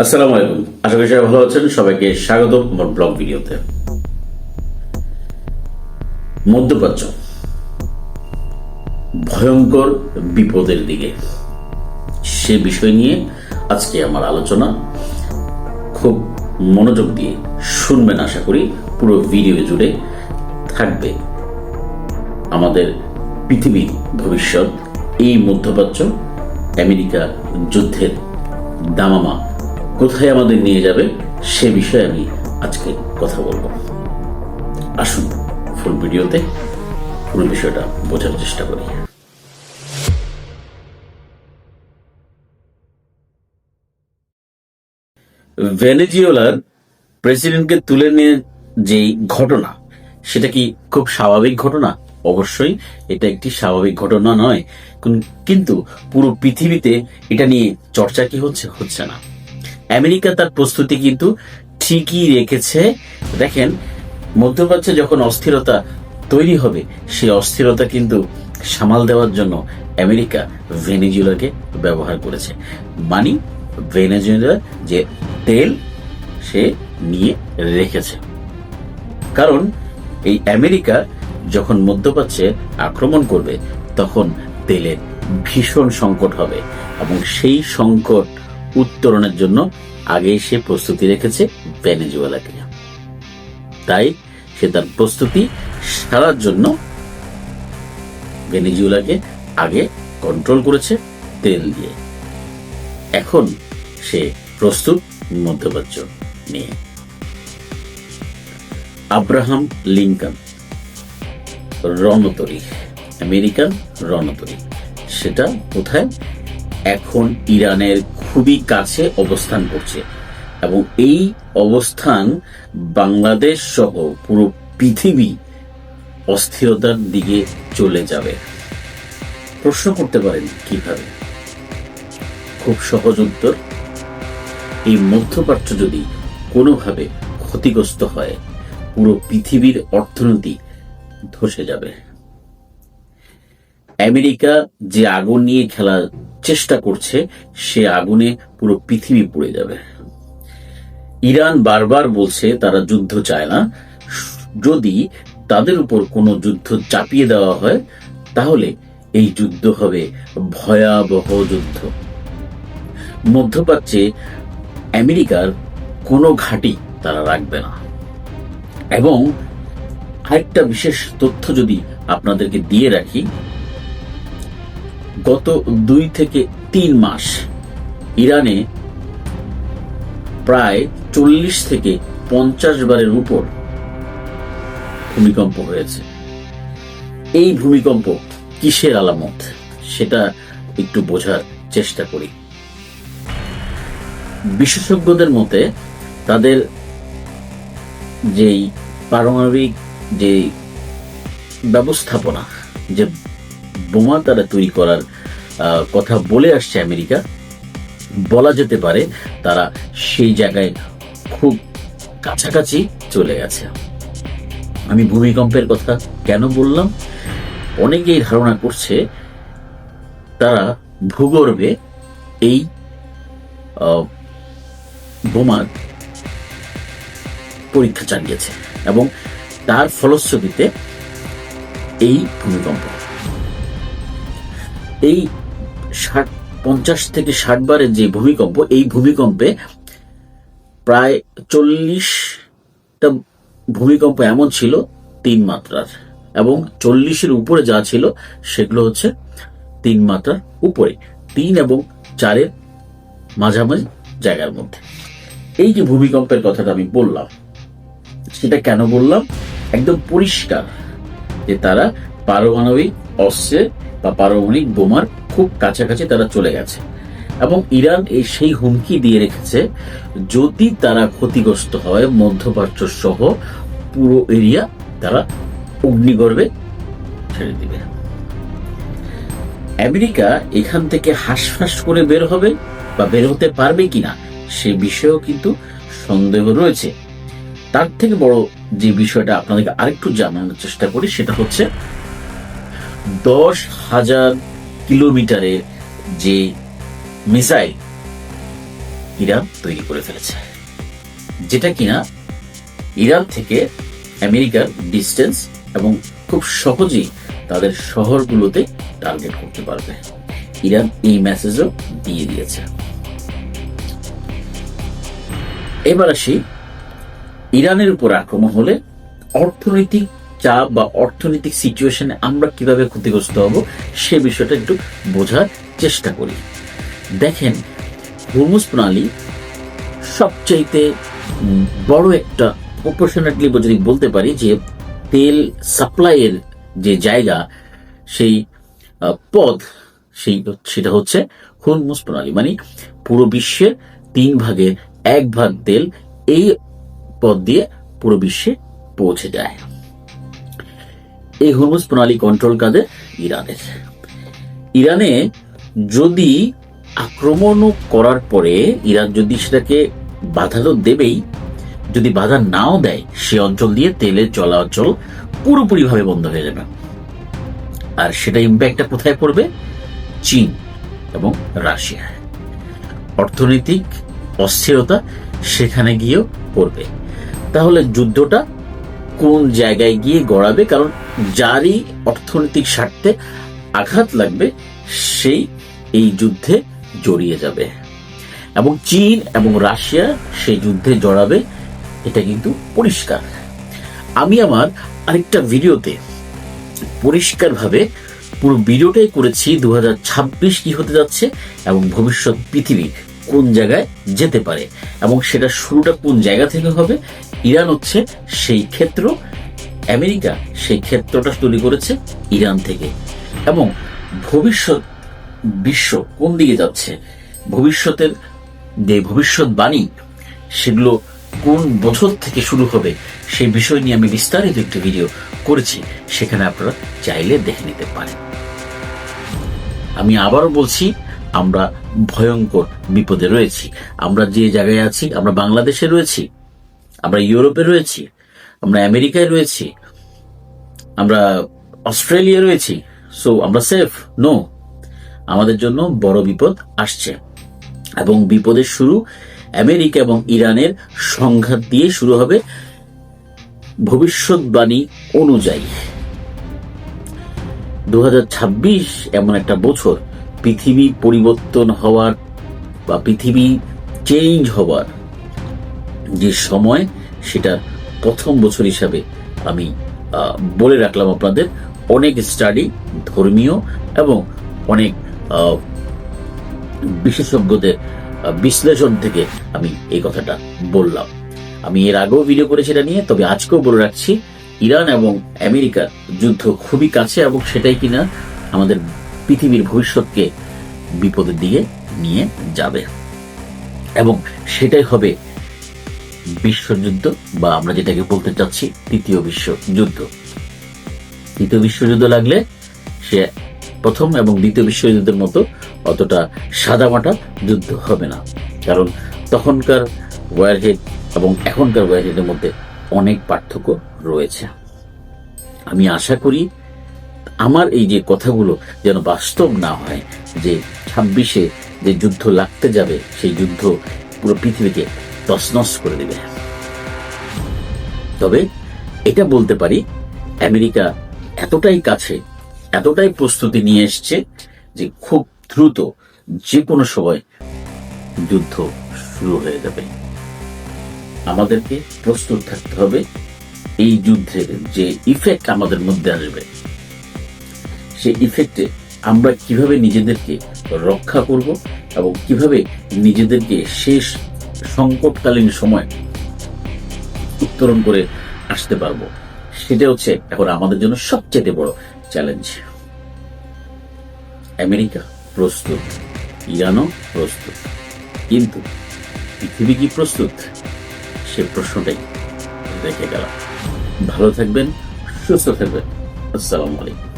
আসসালামু আলাইকুম। আশা করি সবাই ভালো আছেন। সবাইকে স্বাগত আমার ব্লগ ভিডিওতে। মধ্যপ্রাচ্য। ভয়ঙ্কর বিপদের দিকে। সে বিষয় নিয়ে আজকে আমার আলোচনা। খুব মনোযোগ দিয়ে শুনবেন আশা করি। পুরো ভিডিও জুড়ে থাকবে। আমাদের পৃথিবীর ভবিষ্যৎ, এই মধ্যপ্রাচ্য, আমেরিকা যুদ্ধের দামামা। কোথায় আমাদের নিয়ে যাবে সে বিষয়ে আমি আজকে কথা বলব। আসুন ফুল ভিডিওতে পুরো বিষয়টা বোঝার চেষ্টা করি। ভেনেজুয়েলার প্রেসিডেন্টকে তুলে নিয়ে যেই ঘটনা, সেটা কি খুব স্বাভাবিক ঘটনা? অবশ্যই এটা একটি স্বাভাবিক ঘটনা নয়। কিন্তু পুরো পৃথিবীতে এটা নিয়ে চর্চা কি হচ্ছে? হচ্ছে না। আমেরিকা তার প্রস্তুতি কিন্তু ঠিকই রেখেছে। দেখেন, মধ্যপ্রাচ্যে যখন অস্থিরতা তৈরি হবে, সেই অস্থিরতা কিন্তু সামাল দেওয়ার জন্য আমেরিকা ভেনেজুয়েলাকে ব্যবহার করেছে। মানি ভেনেজুয়েলার যে তেল, সে নিয়ে রেখেছে। কারণ এই আমেরিকা যখন মধ্যপ্রাচ্যে আক্রমণ করবে, তখন তেলের ভীষণ সংকট হবে এবং সেই সংকট উত্তরণের জন্য আগেই সে প্রস্তুতি রেখেছে ভেনেজুয়েলাকে তাই সে তার প্রস্তুতি সারার জন্য ভেনেজুয়েলাকে আগে কন্ট্রোল করেছে তেল দিয়ে। এখন সে প্রস্তুত মধ্যপ্রাচ্য নিয়ে। আব্রাহাম লিঙ্কন, রণতরী আমেরিকান রণতরী। সেটা কোথায়? এখন ইরানের খুবই কাছে অবস্থান করছে। এবং এই অবস্থান বাংলাদেশ সহ পুরো পৃথিবী অস্থিরতার দিকে চলে যাবে। প্রশ্ন করতে পারেন কীভাবে? খুব সহজ উত্তর, এই মধ্যপ্রাচ্য যদি কোনোভাবে ক্ষতিগ্রস্ত হয়, পুরো পৃথিবীর অর্থনীতি ধসে যাবে। আমেরিকা যে আগুন নিয়ে খেলার চেষ্টা করছে, সে আগুনে পুরো পৃথিবী পুড়ে যাবে। ইরান বারবার বলছে, তারা যুদ্ধ চায় না। যদি তাদের উপর কোনো যুদ্ধ চাপিয়ে দেওয়া হয়, তাহলে এই যুদ্ধ হবে ভয়াবহ যুদ্ধ। মধ্যপ্রাচ্যে আমেরিকার কোনো ঘাঁটি তারা রাখবে না। এবং আরেকটা বিশেষ তথ্য যদি আপনাদেরকে দিয়ে রাখি গত দুই থেকে তিন মাস ইরানে প্রায় চল্লিশ থেকে পঞ্চাশ বারের উপর ভূমিকম্প হয়েছে। এই ভূমিকম্প কিসের আলামত? সেটা একটু বোঝার চেষ্টা করি। বিশেষজ্ঞদের মতে, তাদের যেই পারমাণবিক যে ব্যবস্থাপনা, যে বোমা তারা তৈরি করার কথা বলে আসছে আমেরিকা। বলা যেতে পারে তারা সেই জায়গায় খুব কাছাকাছি চলে গেছে। আমি ভূমিকম্পের কথা কেন বললাম? অনেকেই ধারণা করছে তারা ভূগর্ভে এই বোমার পরীক্ষা চালিয়েছে এবং তার ফলশ্রুতিতে এই ভূমিকম্প। এই ষাট, পঞ্চাশ থেকে ষাট বারের যে ভূমিকম্প, এই ভূমিকম্পে প্রায় চল্লিশটা ভূমিকম্প এমন ছিল তিন মাত্রার। এবং চল্লিশের উপরে যা ছিল, সেগুলো হচ্ছে তিন মাত্রার উপরে, তিন এবং চারের মাঝামাঝি জায়গার মধ্যে। এই যে ভূমিকম্পের কথাটা আমি বললাম, সেটা কেন বললাম? একদম পরিষ্কার যে তারা পারমাণবিক অস্ত্রের বা পারমাণবিক বোমার খুব কাছাকাছি তারা চলে গেছে। এবং ইরান এই সেই হুমকি দিয়ে রেখেছে, যদি তারা ক্ষতিগ্রস্ত হয়, মধ্যপ্রাচ্য সহ পুরো এরিয়া তারা অগ্নিগর্ভে ছেড়ে দিবে। আমেরিকা এখান থেকে হাঁসফাঁস করে বের হবে বা বের হতে পারবে কিনা, সে বিষয়েও কিন্তু সন্দেহ রয়েছে। তার থেকে বড় যে বিষয়টা আপনাদেরকে আরেকটু জানানোর চেষ্টা করি, সেটা হচ্ছে দশ হাজার কিলোমিটারের যে মিসাইল ইরান তৈরি করে ফেলেছে, যেটা কিনা ইরান থেকে আমেরিকার ডিস্টেন্স এবং খুব সহজেই তাদের শহরগুলোতে টার্গেট করতে পারবে। ইরান এই মেসেজও দিয়ে দিয়েছে। এবার আসি ইরানের উপর আক্রমণ হলে অর্থনৈতিক চাপ বা অর্থনৈতিক সিচুয়েশনে আমরা কীভাবে ক্ষতিগ্রস্ত হব, সে বিষয়টা একটু বোঝার চেষ্টা করি। দেখেন, হুরমুজ প্রণালী সবচাইতে বড় একটা প্রপোর্শনেটলি যদি বলতে পারি যে তেল সাপ্লাইয়ের যে জায়গা, সেই পথ, সেই সেটা হচ্ছে হুরমুজ প্রণালী। মানে পুরো বিশ্বের তিন ভাগের এক ভাগ তেল এই পথ দিয়ে পুরো বিশ্বে পৌঁছে যায়। এই হুরমুজ প্রণালী কন্ট্রোল কাদের ইরানের। ইরানে যদি আক্রমণ করার পরে ইরান যদি সেটাকে বাধা তো দেবেই, যদি বাধা নাও দেয়, সে অঞ্চল দিয়ে তেলের চলাচল পুরোপুরিভাবে বন্ধ হয়ে যাবে। আর সেটা ইম্প্যাক্টটা কোথায় পড়বে? চীন এবং রাশিয়া অর্থনৈতিক অস্থিরতা সেখানে গিয়েও পড়বে। তাহলে যুদ্ধটা কোন জায়গায় গিয়ে গড়াবে, কারণ যারই অর্থনৈতিক স্বার্থে আঘাত লাগবে, সেই এই যুদ্ধে জড়িয়ে যাবে। এবং চীন এবং রাশিয়া সেই যুদ্ধে জড়াবে, এটা কিন্তু পরিষ্কার। আমি আমার আরেকটা ভিডিওতে পরিষ্কারভাবে পুরো ভিডিওটাই করেছি দু হাজার ছাব্বিশ কি হতে যাচ্ছে এবং ভবিষ্যৎ পৃথিবী কোন জায়গায় যেতে পারে, এবং সেটা শুরুটা কোন জায়গা থেকে হবে ইরান হচ্ছে সেই ক্ষেত্র, আমেরিকা সেই ক্ষেত্রটা তৈরি করেছে ইরান থেকে। এবং ভবিষ্যৎ বিশ্ব কোন দিকে যাচ্ছে? ভবিষ্যতের যে ভবিষ্যৎবাণী, সেগুলো কোন বছর থেকে শুরু হবে, সেই বিষয় নিয়ে আমি বিস্তারিত একটি ভিডিও করেছি। সেখানে আপনারা চাইলে দেখে নিতে পারেন। আমি আবারও বলছি, আমরা ভয়ঙ্কর বিপদে রয়েছি। আমরা যে জায়গায় আছি, আমরা বাংলাদেশে রয়েছি আমরা ইউরোপে রয়েছি, আমরা আমেরিকায় রয়েছি, আমরা অস্ট্রেলিয়া রয়েছি সো আমরা সেফ নো আমাদের জন্য বড় বিপদ আসছে। এবং বিপদের শুরু আমেরিকা এবং ইরানের সংঘাত দিয়ে শুরু হবে ভবিষ্যৎবাণী অনুযায়ী। দু হাজার ছাব্বিশ এমন একটা বছর, পৃথিবী পরিবর্তন হওয়ার বা পৃথিবী চেঞ্জ হওয়ার যে সময় সেটা প্রথম বছর হিসাবে আমি বলে রাখলাম আপনাদের, অনেক স্টাডি ধর্মীয় এবং অনেক বিশেষজ্ঞদের বিশ্লেষণ থেকে আমি এই কথাটা বললাম। আমি এর আগেও ভিডিও করেছি এটা নিয়ে, তবে আজকেও বলে রাখছি, ইরান এবং আমেরিকার যুদ্ধ খুবই কাছে এবং সেটাই কিনা আমাদের পৃথিবীর ভবিষ্যৎকে বিপদের দিকে নিয়ে যাবে। এবং সেটাই হবে বিশ্বযুদ্ধ, বা আমরা যেটাকে বলতে চাচ্ছি তৃতীয় বিশ্বযুদ্ধ। তৃতীয় বিশ্বযুদ্ধ লাগলে সে প্রথম এবং দ্বিতীয় বিশ্বযুদ্ধের মতো অতটা সাদামাটা যুদ্ধ হবে না। কারণ তখনকার ওয়ারহেড এবং এখনকার ওয়ারহেডের মধ্যে অনেক পার্থক্য রয়েছে। আমি আশা করি আমার এই যে কথাগুলো যেন বাস্তব না হয়, যে ছাব্বিশে যে যুদ্ধ লাগতে যাবে, সেই যুদ্ধ পুরো পৃথিবীকে তছনছ করে দেবে তবে এটা বলতে পারি, আমেরিকা এতটাই কাছে, এতটাই প্রস্তুতি নিয়ে এসছে যে খুব দ্রুত যে কোনো সময় যুদ্ধ শুরু হয়ে যাবে। আমাদেরকে প্রস্তুত থাকতে হবে এই যুদ্ধের যে ইফেক্ট আমাদের মধ্যে আসবে। সেই ইফেক্টে আমরা কীভাবে নিজেদেরকে রক্ষা করব এবং কীভাবে নিজেদেরকে শেষ সংকটকালীন সময় উত্তরণ করে আসতে পারব। সেটা হচ্ছে এখন আমাদের জন্য সবচেয়ে বড় চ্যালেঞ্জ আমেরিকা প্রস্তুত, ইরানও প্রস্তুত। কিন্তু পৃথিবী কি প্রস্তুত? সে প্রশ্নটাই রেখে গেলাম। ভালো থাকবেন, সুস্থ থাকবেন। আসসালামু আলাইকুম।